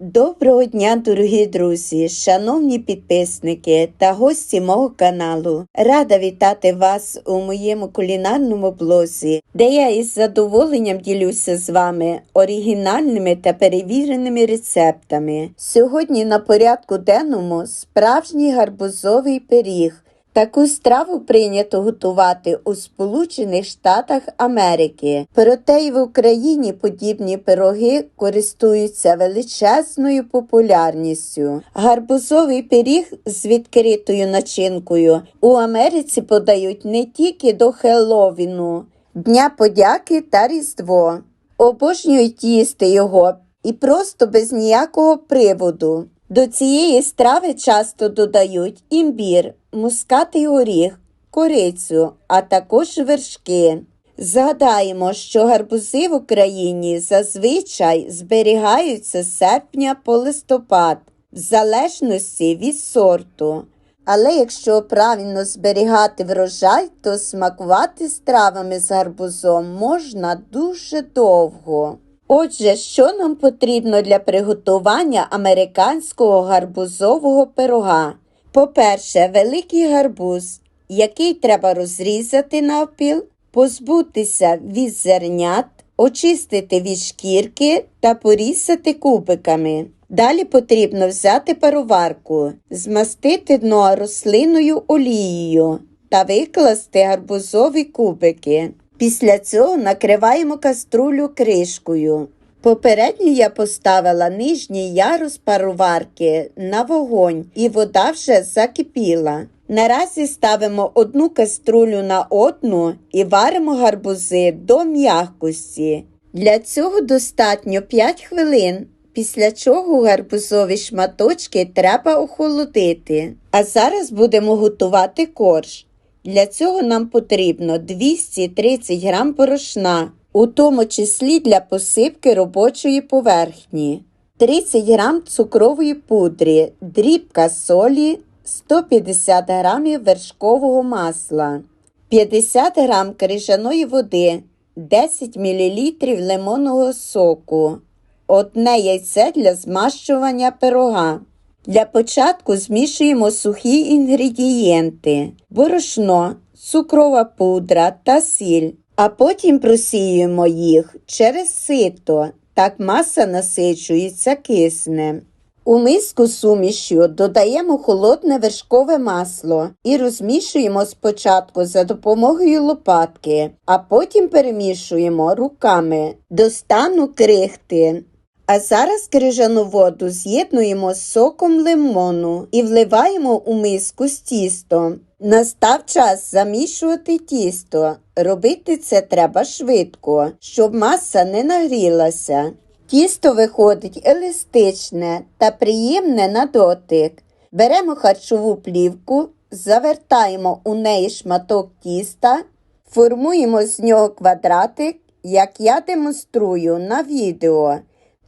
Доброго дня, дорогі друзі, шановні підписники та гості мого каналу. Рада вітати вас у моєму кулінарному блозі, де я із задоволенням ділюся з вами оригінальними та перевіреними рецептами. Сьогодні на порядку денному справжній гарбузовий пиріг. Таку страву прийнято готувати у Сполучених Штатах Америки. Проте й в Україні подібні пироги користуються величезною популярністю. Гарбузовий пиріг з відкритою начинкою у Америці подають не тільки до Хелловіну, Дня подяки та Різдво. Обожнюють їсти його і просто без ніякого приводу. До цієї страви часто додають імбір, мускатий горіх, корицю, а також вершки. Згадаємо, що гарбузи в Україні зазвичай зберігаються з серпня по листопад, в залежності від сорту. Але якщо правильно зберігати врожай, то смакувати стравами з гарбузом можна дуже довго. Отже, що нам потрібно для приготування американського гарбузового пирога? По-перше, великий гарбуз, який треба розрізати навпіл, позбутися від зернят, очистити від шкірки та порізати кубиками. Далі потрібно взяти пароварку, змастити дно рослинною олією та викласти гарбузові кубики. Після цього накриваємо каструлю кришкою. Попередньо я поставила нижній ярус пароварки на вогонь і вода вже закипіла. Наразі ставимо одну каструлю на одну і варимо гарбузи до м'якості. Для цього достатньо 5 хвилин, після чого гарбузові шматочки треба охолодити. А зараз будемо готувати корж. Для цього нам потрібно 230 г порошна, у тому числі для посипки робочої поверхні, 30 г цукрової пудрі, дрібка солі, 150 г вершкового масла, 50 г крижаної води, 10 мл лимонного соку, одне яйце для змащування пирога. Для початку змішуємо сухі інгредієнти, борошно, цукрова пудра та сіль, а потім просіюємо їх через сито, так маса насичується киснем. У миску сумішю додаємо холодне вершкове масло і розмішуємо спочатку за допомогою лопатки, а потім перемішуємо руками до стану крихти. А зараз крижану воду з'єднуємо з соком лимону і вливаємо у миску з тістом. Настав час замішувати тісто. Робити це треба швидко, щоб маса не нагрілася. Тісто виходить еластичне та приємне на дотик. Беремо харчову плівку, завертаємо у неї шматок тіста, формуємо з нього квадратик, як я демонструю на відео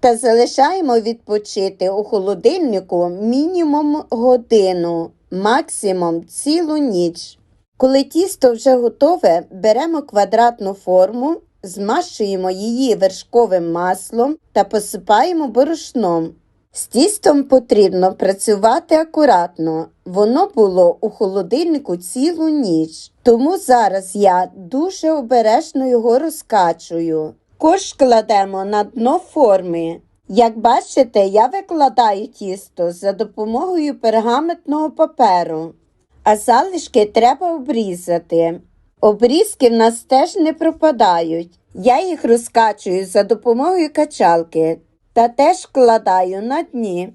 та залишаємо відпочити у холодильнику мінімум годину, максимум цілу ніч. Коли тісто вже готове, беремо квадратну форму, змащуємо її вершковим маслом та посипаємо борошном. З тістом потрібно працювати акуратно. Воно було у холодильнику цілу ніч, тому зараз я дуже обережно його розкачую. Корж кладемо на дно форми. Як бачите, я викладаю тісто за допомогою пергаментного паперу, а залишки треба обрізати. Обрізки в нас теж не пропадають. Я їх розкачую за допомогою качалки та теж вкладаю на дні.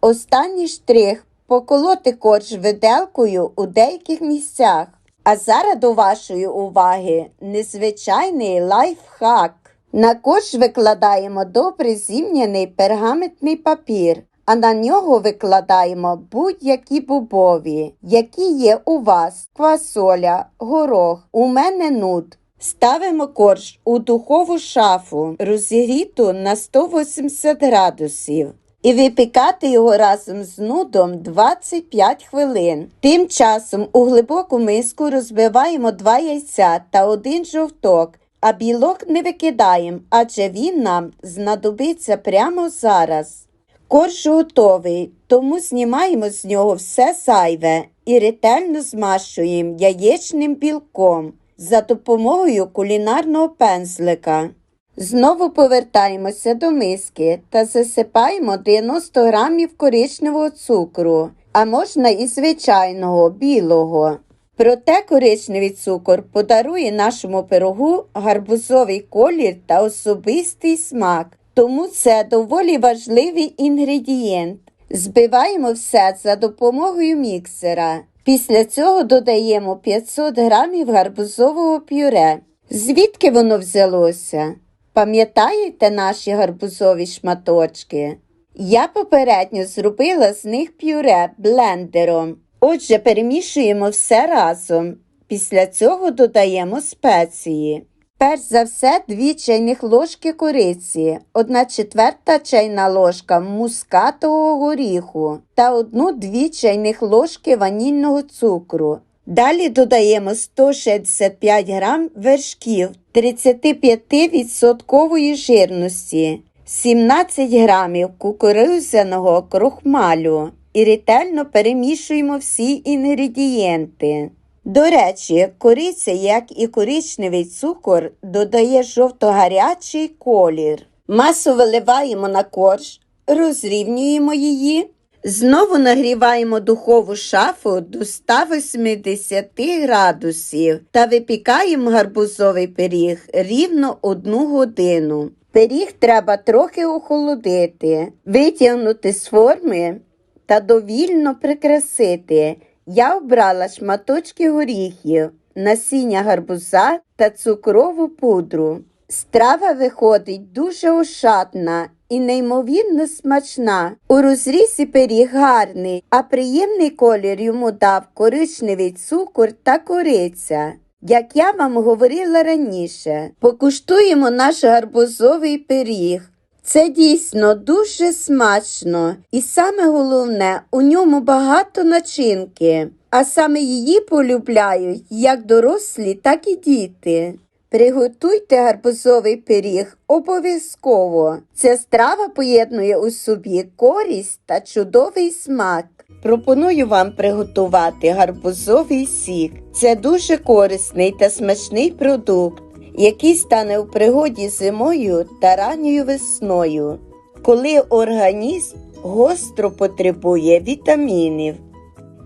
Останній штрих поколоти корж виделкою у деяких місцях. А зараз до вашої уваги незвичайний лайфхак. На корж викладаємо добре зімняний пергаментний папір, а на нього викладаємо будь-які бобові, які є у вас, квасоля, горох, у мене нут. Ставимо корж у духову шафу, розігріту на 180 градусів. І випікати його разом з нудом 25 хвилин. Тим часом у глибоку миску розбиваємо 2 яйця та один жовток а білок не викидаємо, адже він нам знадобиться прямо зараз. Корж готовий, тому знімаємо з нього все зайве і ретельно змащуємо яєчним білком за допомогою кулінарного пензлика. Знову повертаємося до миски та засипаємо 90 грамів коричневого цукру, а можна і звичайного білого. Проте коричневий цукор подарує нашому пирогу гарбузовий колір та особистий смак, тому це доволі важливий інгредієнт. Збиваємо все за допомогою міксера. Після цього додаємо 500 грамів гарбузового пюре. Звідки воно взялося? Пам'ятаєте наші гарбузові шматочки? Я попередньо зробила з них пюре блендером. Отже, перемішуємо все разом. Після цього додаємо спеції. Перш за все, 2 чайних ложки кориці, 1 четверта чайна ложка мускатового горіху та 1-2 чайних ложки ванільного цукру. Далі додаємо 165 грам вершків 35% жирності, 17 грамів кукурудзяного крохмалю і ретельно перемішуємо всі інгредієнти. До речі, кориця, як і коричневий цукор, додає жовто-гарячий колір. Масу виливаємо на корж, розрівнюємо її. Знову нагріваємо духову шафу до 180 градусів та випікаємо гарбузовий пиріг рівно одну годину. Пиріг треба трохи охолодити, витягнути з форми та довільно прикрасити. Я обрала шматочки горіхів, насіння гарбуза та цукрову пудру. Страва виходить дуже ошатна і неймовірно смачна. У розрізі пиріг гарний, а приємний колір йому дав коричневий цукор та кориця. Як я вам говорила раніше, покуштуємо наш гарбузовий пиріг. Це дійсно дуже смачно, і саме головне, у ньому багато начинки, а саме її полюбляють як дорослі, так і діти. Приготуйте гарбузовий пиріг обов'язково. Ця страва поєднує у собі користь та чудовий смак. Пропоную вам приготувати гарбузовий сік. Це дуже корисний та смачний продукт, який стане у пригоді зимою та ранньою весною, коли організм гостро потребує вітамінів.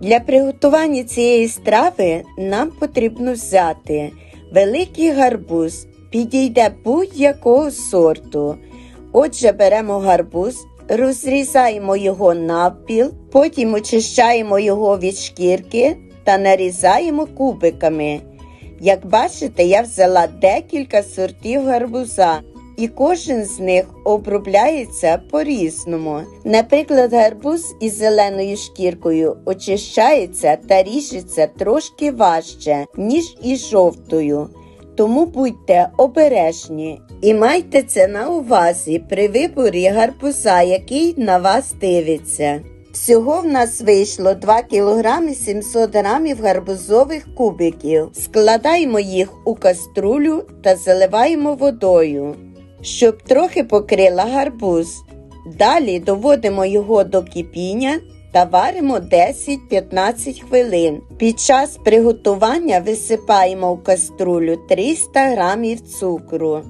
Для приготування цієї страви нам потрібно взяти великий гарбуз, підійде будь-якого сорту. Отже, беремо гарбуз, розрізаємо його навпіл, потім очищаємо його від шкірки та нарізаємо кубиками. Як бачите, я взяла декілька сортів гарбуза, і кожен з них обробляється по-різному. Наприклад, гарбуз із зеленою шкіркою очищається та ріжеться трошки важче, ніж із жовтою. Тому будьте обережні і майте це на увазі при виборі гарбуза, який на вас дивиться. Всього в нас вийшло 2 кг 700 г гарбузових кубиків. Складаємо їх у каструлю та заливаємо водою, щоб трохи покрила гарбуз. Далі доводимо його до кипіння та варимо 10-15 хвилин. Під час приготування висипаємо в каструлю 300 г цукру.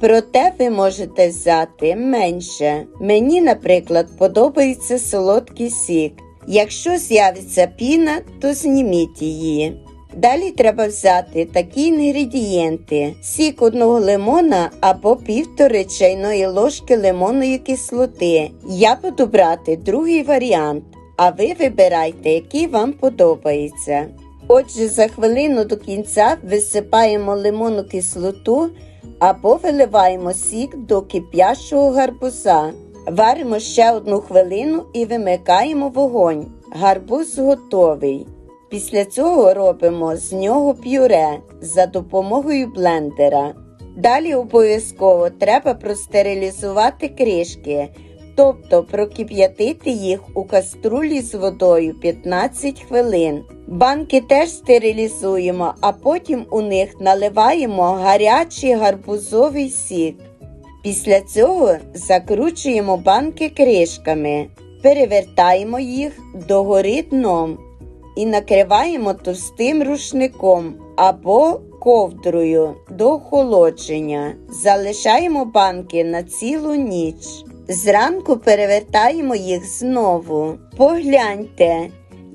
Проте ви можете взяти менше. Мені, наприклад, подобається солодкий сік. Якщо з'явиться піна, то зніміть її. Далі треба взяти такі інгредієнти: сік одного лимона або півтори чайної ложки лимонної кислоти. Я буду брати другий варіант, а ви вибирайте, який вам подобається. Отже, за хвилину до кінця висипаємо лимонну кислоту або виливаємо сік до кип'ящого гарбуза. Варимо ще одну хвилину і вимикаємо вогонь. Гарбуз готовий. Після цього робимо з нього пюре за допомогою блендера. Далі обов'язково треба простерилізувати кришки, тобто прокип'ятити їх у каструлі з водою 15 хвилин. Банки теж стерилізуємо, а потім у них наливаємо гарячий гарбузовий сік. Після цього закручуємо банки кришками, перевертаємо їх догори дном і накриваємо товстим рушником або ковдрою до охолодження. Залишаємо банки на цілу ніч. Зранку перевертаємо їх знову. Погляньте,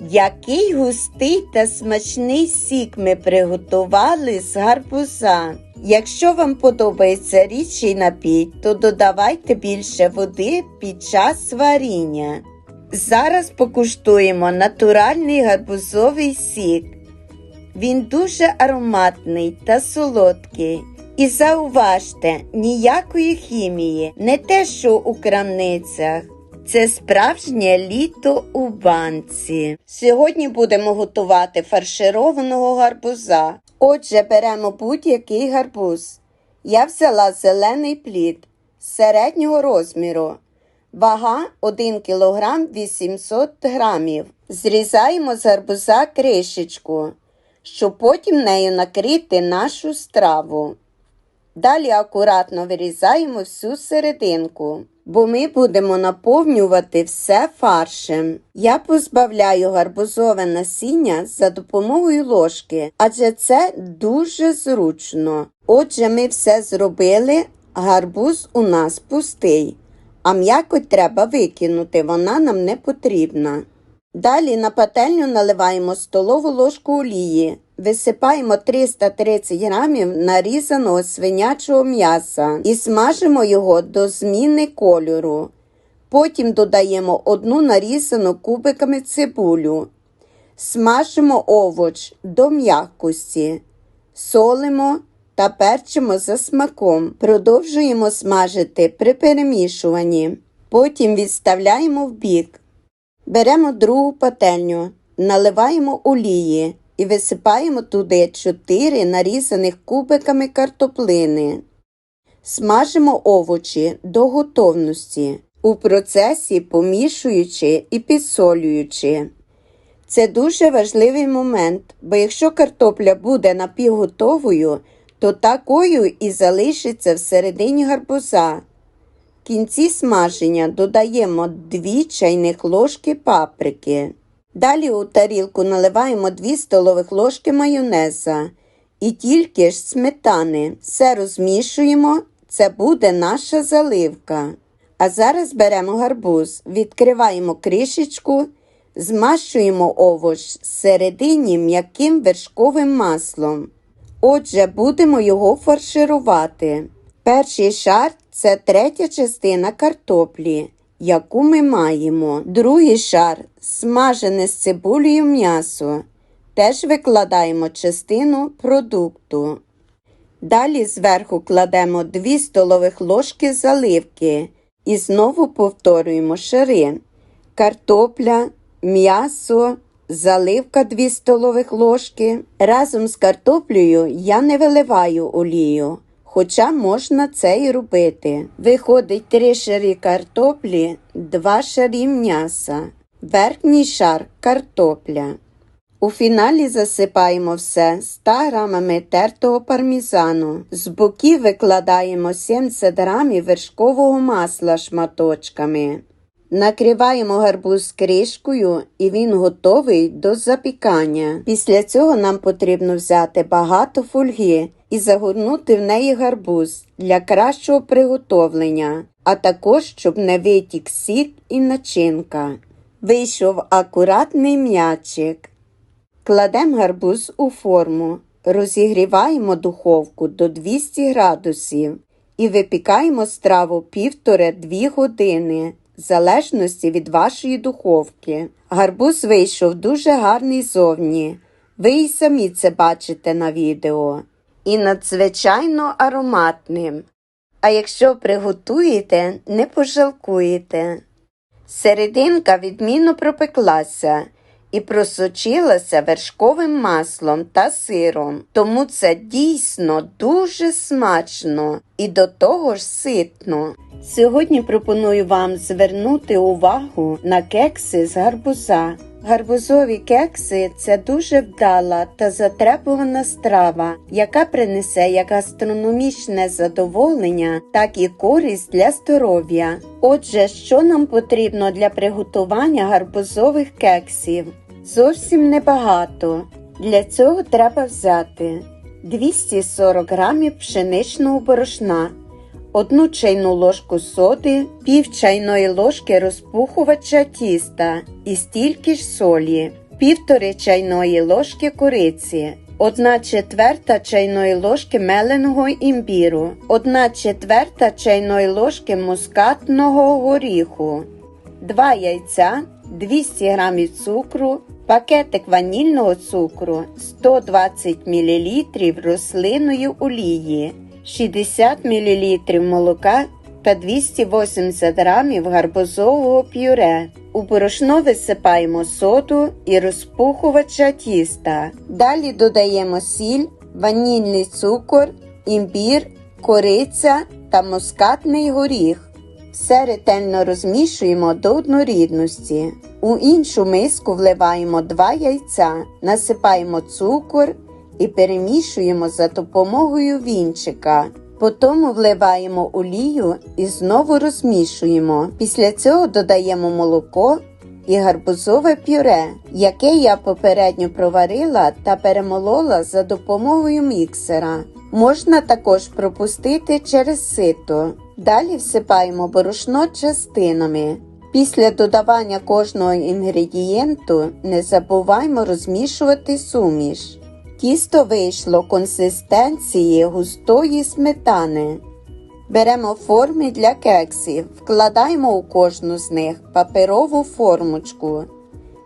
який густий та смачний сік ми приготували з гарбуза. Якщо вам подобається рідший напій, то додавайте більше води під час варіння. Зараз покуштуємо натуральний гарбузовий сік. Він дуже ароматний та солодкий. І зауважте, ніякої хімії, не те, що у крамницях. Це справжнє літо у банці. Сьогодні будемо готувати фаршированого гарбуза. Отже, беремо будь-який гарбуз. Я взяла зелений плід середнього розміру. Вага 1 кг 800 грамів. Зрізаємо з гарбуза кришечку, щоб потім нею накрити нашу страву. Далі акуратно вирізаємо всю серединку, бо ми будемо наповнювати все фаршем. Я позбавляю гарбузове насіння за допомогою ложки, адже це дуже зручно. Отже, ми все зробили, гарбуз у нас пустий, а м'якоть треба викинути, вона нам не потрібна. Далі на пательню наливаємо столову ложку олії, висипаємо 330 грамів нарізаного свинячого м'яса і смажимо його до зміни кольору. Потім додаємо одну нарізану кубиками цибулю. Смажимо овоч до м'якості, солимо та перчимо за смаком. Продовжуємо смажити при перемішуванні. Потім відставляємо в бік. Беремо другу пательню, наливаємо олії і висипаємо туди 4 нарізаних кубиками картоплини. Смажимо овочі до готовності, у процесі помішуючи і підсолюючи. Це дуже важливий момент, бо якщо картопля буде напівготовою, то такою і залишиться всередині гарбуза. Кінці смаження додаємо 2 чайних ложки паприки. Далі у тарілку наливаємо 2 столових ложки майонеза і тільки ж сметани. Все розмішуємо, це буде наша заливка. А зараз беремо гарбуз, відкриваємо кришечку, змащуємо овоч всередині м'яким вершковим маслом. Отже, будемо його фарширувати. Перший шар це третя частина картоплі, яку ми маємо. Другий шар смажене з цибулею м'ясо. Теж викладаємо частину продукту. Далі зверху кладемо 2 столових ложки заливки і знову повторюємо шари. Картопля, м'ясо, заливка 2 столових ложки. Разом з картоплею я не виливаю олію, хоча можна це і робити. Виходить 3 шари картоплі, 2 шарі м'яса, верхній шар картопля. У фіналі засипаємо все 100 грамами тертого пармізану. З боків викладаємо 70 грамів вершкового масла шматочками. Накриваємо гарбуз кришкою і він готовий до запікання. Після цього нам потрібно взяти багато фольги і загорнути в неї гарбуз для кращого приготовлення, а також щоб не витік сік і начинка. Вийшов акуратний м'ячик. Кладемо гарбуз у форму, розігріваємо духовку до 200 градусів і випікаємо страву 1,5-2 години, в залежності від вашої духовки. Гарбуз вийшов дуже гарний зовні. Ви і самі це бачите на відео. І надзвичайно ароматним. А якщо приготуєте, не пожалкуєте. Серединка відмінно пропеклася і просочилася вершковим маслом та сиром, тому це дійсно дуже смачно і до того ж ситно. Сьогодні пропоную вам звернути увагу на кекси з гарбуза. Гарбузові кекси це дуже вдала та затребувана страва, яка принесе як гастрономічне задоволення, так і користь для здоров'я. Отже, що нам потрібно для приготування гарбузових кексів? Зовсім небагато. Для цього треба взяти 240 грамів пшеничного борошна, одну чайну ложку соди, пів чайної ложки розпухувача тіста і стільки ж солі, півтори чайної ложки кориці, одна четверта чайної ложки меленого імбіру, одна четверта чайної ложки мускатного горіху, 2 яйця, 200 г цукру, пакетик ванільного цукру, 120 мл рослинної олії, 60 мл молока та 280 г гарбузового пюре. У борошно висипаємо соду і розпухувача тіста. Далі додаємо сіль, ванільний цукор, імбір, кориця та мускатний горіх. Все ретельно розмішуємо до однорідності. У іншу миску вливаємо 2 яйця, насипаємо цукор і перемішуємо за допомогою вінчика. Потім вливаємо олію і знову розмішуємо. Після цього додаємо молоко і гарбузове пюре, яке я попередньо проварила та перемолола за допомогою міксера. Можна також пропустити через сито. Далі всипаємо борошно частинами. Після додавання кожного інгредієнту не забуваймо розмішувати суміш. Тісто вийшло консистенції густої сметани. Беремо форми для кексів, вкладаємо у кожну з них паперову формочку,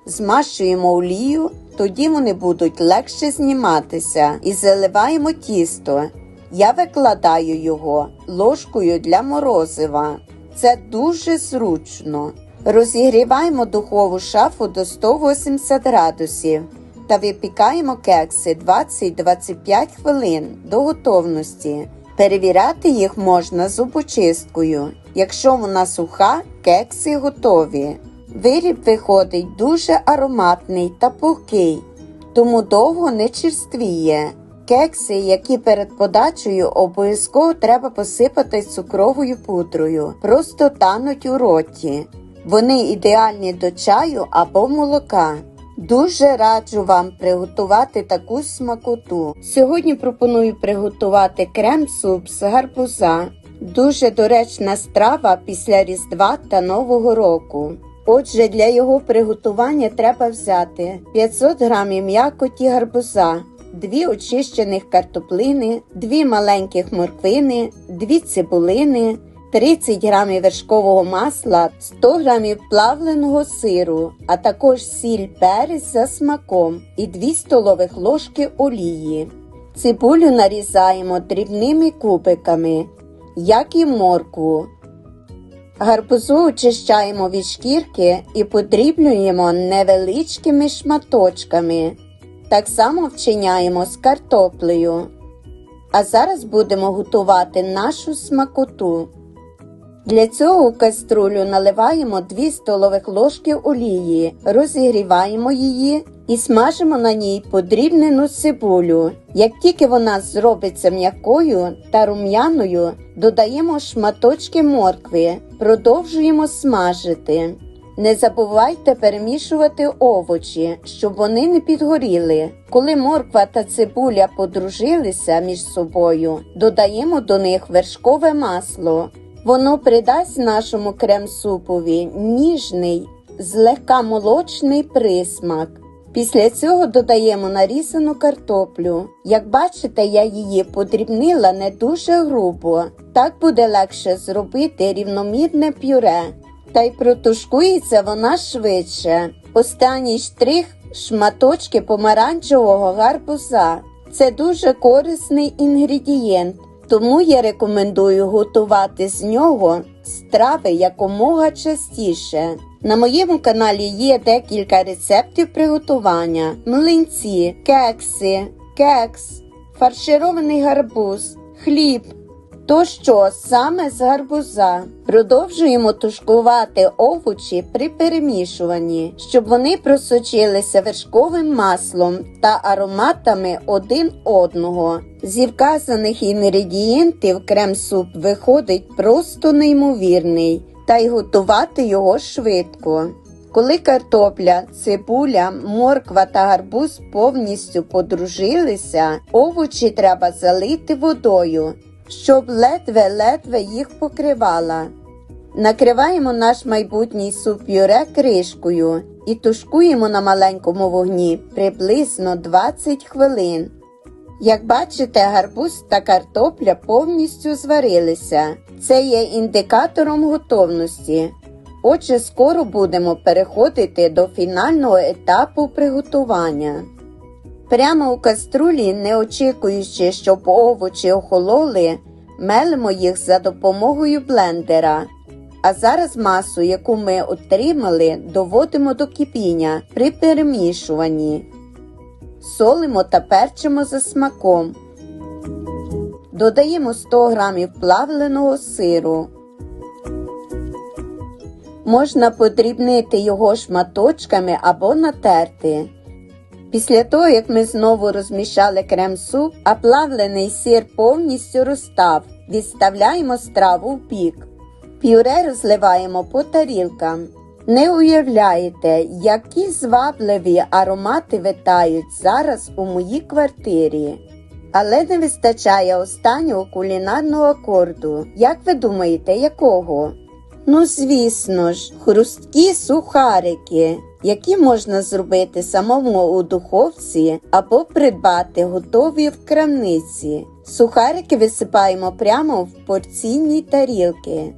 змащуємо олію, тоді вони будуть легше зніматися і заливаємо тісто. Я викладаю його ложкою для морозива. Це дуже зручно. Розігріваємо духову шафу до 180 градусів та випікаємо кекси 20-25 хвилин до готовності. Перевіряти їх можна зубочисткою. Якщо вона суха, кекси готові. Виріб виходить дуже ароматний та пухкий, тому довго не черствіє. Кекси, які перед подачею обов'язково треба посипати цукровою пудрою, просто тануть у роті. Вони ідеальні до чаю або молока. Дуже раджу вам приготувати таку смакоту. Сьогодні пропоную приготувати крем-суп з гарбуза. Дуже доречна страва після Різдва та Нового року. Отже, для його приготування треба взяти 500 г м'якоті гарбуза, 2 очищених картоплини, 2 маленьких морквини, 2 цибулини, 30 г вершкового масла, 100 г плавленого сиру, а також сіль перець за смаком і 2 столових ложки олії. Цибулю нарізаємо дрібними кубиками, як і моркву. Гарбузу очищаємо від шкірки і подріблюємо невеличкими шматочками. Так само вчиняємо з картоплею. А зараз будемо готувати нашу смакоту. Для цього у каструлю наливаємо 2 столових ложки олії, розігріваємо її і смажимо на ній подрібнену цибулю. Як тільки вона зробиться м'якою та рум'яною, додаємо шматочки моркви, продовжуємо смажити. Не забувайте перемішувати овочі, щоб вони не підгоріли. Коли морква та цибуля подружилися між собою, додаємо до них вершкове масло. Воно придасть нашому крем-супові ніжний, злегка молочний присмак. Після цього додаємо нарізану картоплю. Як бачите, я її подрібнила не дуже грубо. Так буде легше зробити рівномірне пюре. Та й протушкується вона швидше. Останній штрих шматочки помаранчевого гарбуза. Це дуже корисний інгредієнт, тому я рекомендую готувати з нього страви якомога частіше. На моєму каналі є декілька рецептів приготування: млинці, кекси, кекс, фарширований гарбуз, хліб. То що саме з гарбуза? Продовжуємо тушкувати овочі при перемішуванні, щоб вони просочилися вершковим маслом та ароматами один одного. Зі вказаних інгредієнтів крем-суп виходить просто неймовірний, та й готувати його швидко. Коли картопля, цибуля, морква та гарбуз повністю подружилися, овочі треба залити водою, щоб ледве-ледве їх покривала. Накриваємо наш майбутній суп-пюре кришкою і тушкуємо на маленькому вогні приблизно 20 хвилин. Як бачите, гарбуз та картопля повністю зварилися. Це є індикатором готовності. Отже, скоро будемо переходити до фінального етапу приготування. Прямо у каструлі, не очікуючи, щоб овочі охололи, мелимо їх за допомогою блендера. А зараз масу, яку ми отримали, доводимо до кипіння при перемішуванні. Солимо та перчимо за смаком. Додаємо 100 г плавленого сиру. Можна подрібнити його шматочками або натерти. Після того, як ми знову розмішали крем-суп, а плавлений сир повністю розстав, відставляємо страву в бік. Пюре розливаємо по тарілкам. Не уявляєте, які звабливі аромати витають зараз у моїй квартирі. Але не вистачає останнього кулінарного акорду. Як ви думаєте, якого? Ну, звісно ж, хрусткі сухарики, які можна зробити самому у духовці або придбати готові в крамниці. Сухарики висипаємо прямо в порційні тарілки.